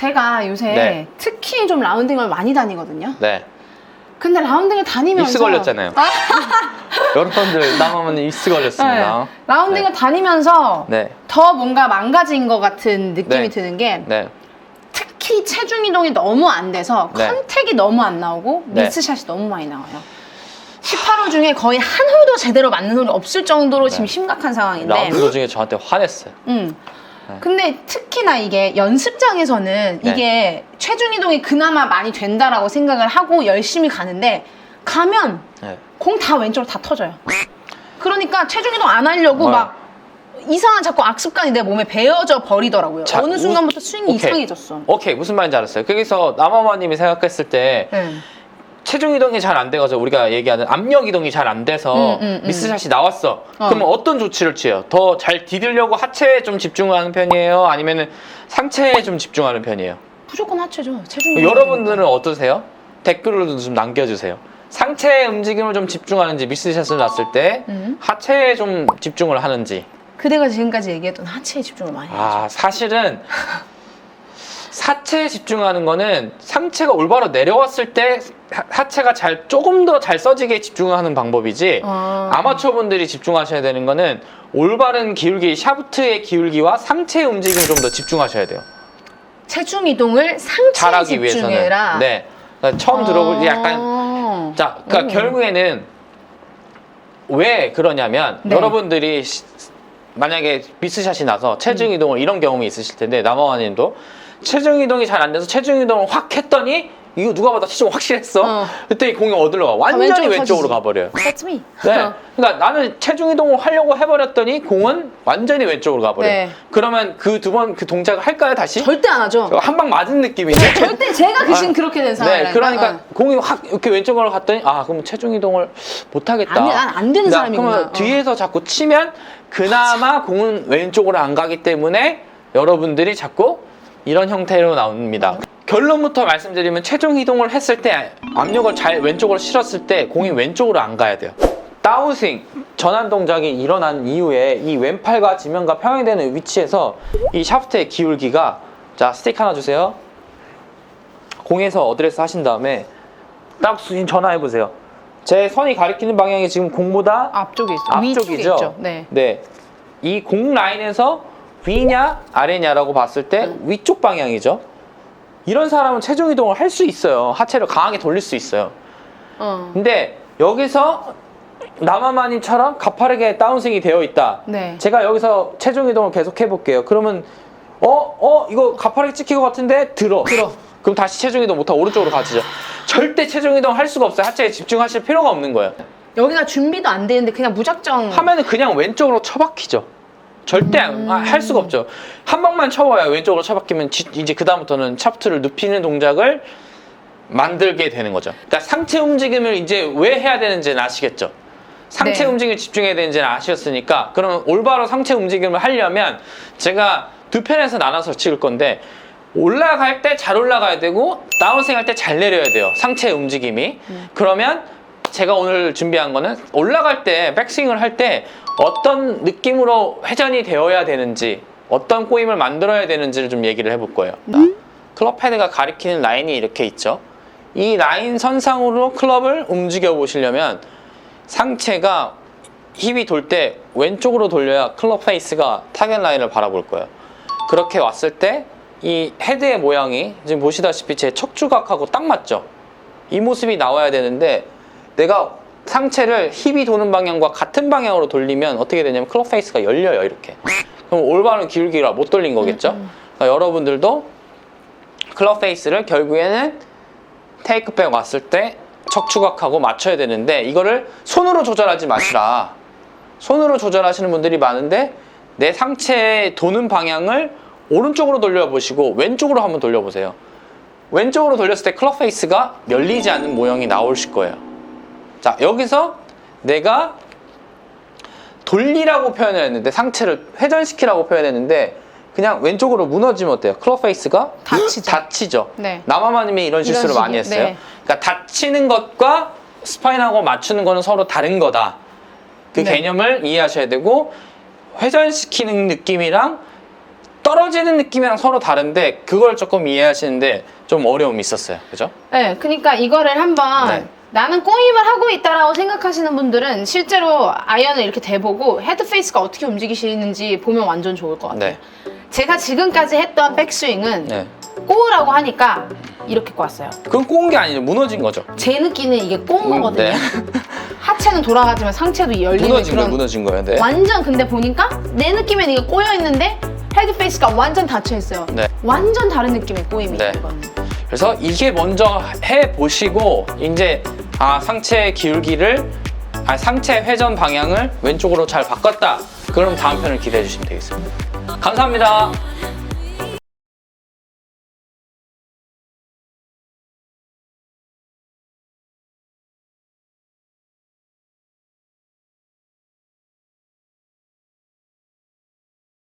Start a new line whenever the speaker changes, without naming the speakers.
제가 요새
네.
특히 좀 라운딩을 많이 다니거든요.
네.
근데 라운딩을 다니면서
입스 걸렸잖아요.
아,
여러분들 남아면 입스 걸렸습니다.
네. 라운딩을 다니면서
네.
더 뭔가 망가진 것 같은 느낌이
네.
드는 게
네.
특히 체중 이동이 너무 안 돼서
네.
컨택이 너무 안 나오고
네.
미스샷이 너무 많이 나와요. 18홀 중에 거의 한 홀도 제대로 맞는 홀이 없을 정도로 지금
네.
심각한 상황인데.
라운드 도중에 저한테 화냈어요.
음.
네.
근데 특히나 이게 연습장에서는
네.
이게 체중 이동이 그나마 많이 된다라고 생각을 하고 열심히 가는데 가면
네.
공 다 왼쪽으로 다 터져요. 그러니까 체중 이동 안 하려고
네.
막 이상한 자꾸 악습관이 내 몸에 배어져 버리더라고요.
자,
어느
우-
순간부터 스윙이
오케이.
이상해졌어.
오케이 무슨 말인지 알았어요. 거기서 남아마님이 생각했을 때
네.
체중 이동이 잘 안 돼가지고 우리가 얘기하는 압력 이동이 잘 안 돼서
음, 음, 음.
미스샷이 나왔어.
어.
그러면 어떤 조치를 취해요? 더 잘 디딜려고 하체에 좀 집중하는 편이에요? 아니면 상체에 좀 집중하는 편이에요?
무조건 하체죠. 체중.
여러분들은 어떠세요? 댓글로도 좀 남겨주세요. 상체의 움직임을 좀 집중하는지 미스샷을 났을 때
음.
하체에 좀 집중을 하는지
그대가 지금까지 얘기했던 하체에 집중을 많이 하죠.
아 사실은 사체에 집중하는 거는 상체가 올바로 내려왔을 때 하- 하체가 잘 조금 더 잘 써지게 집중하는 방법이지
아.
아마추어 분들이 집중하셔야 되는 거는 올바른 기울기 샤프트의 기울기와 상체의 움직임을 좀더 집중하셔야 돼요
체중 이동을 상체에
잘하기 위해서는
집중해라.
네 그러니까 처음 들어볼 때 약간
아.
자, 그러니까
음.
결국에는 왜 그러냐면
네.
여러분들이 시- 만약에 미스샷이 나서
음.
체중 이동을 이런 경험이 있으실 텐데 남아와님도 체중 이동이 잘 안 돼서 체중 이동을 확 했더니 이거 누가 봐도 체중 확실했어.
어.
그때 이 공이 어디로 가? 완전히
왼쪽으로
왼쪽으로. 가버려요.
That's me.
네. 그러니까 나는 체중 이동을 하려고 해버렸더니 공은 완전히 왼쪽으로 가버려요.
네.
그러면 그 두 번 그 동작을 할까요 다시?
절대 안 하죠.
한 방 맞은 느낌인데.
절대 제가 귀신
아,
그렇게 된 상황이라니까.
네, 그러니까 공이 확 이렇게 왼쪽으로 갔더니 아 그럼 체중 이동을 못 하겠다.
안 돼, 난안 되는
나
사람이구나.
그러면
어.
뒤에서 자꾸 치면 그나마 공은 왼쪽으로 안 가기 때문에 여러분들이 자꾸 이런 형태로 나옵니다. 결론부터 말씀드리면 체중 이동을 했을 때 압력을 잘 왼쪽으로 실었을 때 공이 왼쪽으로 안 가야 돼요. 다운스윙 전환 동작이 일어난 이후에 이 왼팔과 지면과 평행되는 위치에서 이 샤프트의 기울기가 자 스틱 하나 주세요. 공에서 어드레스 하신 다음에 딱 수신 전화해 보세요. 제 선이 가리키는 방향이 지금 공보다
앞쪽에 있어.
앞쪽이죠.
있죠. 네.
네. 이 공 라인에서 위냐 아래냐라고 봤을 때 위쪽 방향이죠. 이런 사람은 체중 이동을 할 수 있어요. 하체를 강하게 돌릴 수 있어요.
어.
근데 여기서 남아마님처럼 가파르게 다운스윙이 되어 있다.
네.
제가 여기서 체중 이동을 계속 해볼게요. 그러면 어? 어? 이거 가파르게 찍힌 것 같은데? 들어.
들어.
그럼 다시 체중 이동 못하고 오른쪽으로 가지죠. 절대 체중 이동 할 수가 없어요. 하체에 집중하실 필요가 없는 거예요.
여기가 준비도 안 되는데 그냥 무작정
하면은 그냥 왼쪽으로 처박히죠. 절대 안- 아, 할 수가 없죠. 한 방만 쳐봐야 왼쪽으로 처박히면 지- 이제 그다음부터는 샤프트를 눕히는 동작을 만들게 되는 거죠. 그러니까 상체 움직임을 이제 왜 해야 되는지는 아시겠죠? 상체
네.
움직임을 집중해야 되는지는 아시겠으니까 그러면 올바로 상체 움직임을 하려면 제가 두 편에서 나눠서 찍을 건데 올라갈 때 잘 올라가야 되고 다운스윙 할 때 잘 내려야 돼요. 상체 움직임이. 그러면 제가 오늘 준비한 거는 올라갈 때 백스윙을 할 때 어떤 느낌으로 회전이 되어야 되는지 어떤 꼬임을 만들어야 되는지를 좀 얘기를 해볼 거예요. 클럽 헤드가 가리키는 라인이 이렇게 있죠. 이 라인 선상으로 클럽을 움직여 보시려면 상체가 힙이 돌 때 왼쪽으로 돌려야 클럽 페이스가 타겟 라인을 바라볼 거예요. 그렇게 왔을 때 이 헤드의 모양이 지금 보시다시피 제 척추각하고 딱 맞죠? 이 모습이 나와야 되는데 내가 상체를 힙이 도는 방향과 같은 방향으로 돌리면 어떻게 되냐면 클럽 페이스가 열려요 이렇게. 그럼 올바른 기울기가 못 돌린 거겠죠? 그러니까 여러분들도 클럽 페이스를 결국에는 테이크백 왔을 때 척추각하고 맞춰야 되는데 이거를 손으로 조절하지 마시라. 손으로 조절하시는 분들이 많은데 내 상체의 도는 방향을 오른쪽으로 돌려보시고 왼쪽으로 한번 돌려보세요. 왼쪽으로 돌렸을 때 클럽 페이스가 열리지 않는 모양이 나오실 거예요 자 여기서 내가 돌리라고 표현했는데 상체를 회전시키라고 표현했는데 그냥 왼쪽으로 무너지면 어때요? 클럽 페이스가
다치죠.
다치죠.
네.
남아마님이 이런 실수를
식이요.
많이 했어요.
네.
그러니까 다치는 것과 스파인하고 맞추는 거는 서로 다른 거다. 그
네.
개념을 이해하셔야 되고 회전시키는 느낌이랑 떨어지는 느낌이랑 서로 다른데 그걸 조금 이해하시는데 좀 어려움이 있었어요. 그죠?
네, 그러니까 이거를 한번
네.
나는 꼬임을 하고 있다라고 생각하시는 분들은 실제로 아이언을 이렇게 대보고 헤드 페이스가 어떻게 움직이시는지 보면 완전 좋을 것 같아요.
네.
제가 지금까지 했던 백스윙은
네.
꼬으라고 하니까 이렇게 꼬았어요.
그건 꼬은 게 아니죠. 무너진 거죠.
제 느끼는 이게 꼬은
음,
거거든요.
네.
하체는 돌아가지만 상체도 열리는
무너진
그런
거예요. 무너진 거예요. 네.
완전 근데 보니까 내 느낌엔 이게 꼬여 있는데 헤드 페이스가 완전 닫혀 있어요.
네.
완전 다른 느낌의 꼬임이에요.
네.
이거는.
그래서 이게 먼저 해 보시고 이제 아 상체 기울기를 아 상체 회전 방향을 왼쪽으로 잘 바꿨다. 그럼 다음 편을 기대해 주시면 되겠습니다. 감사합니다.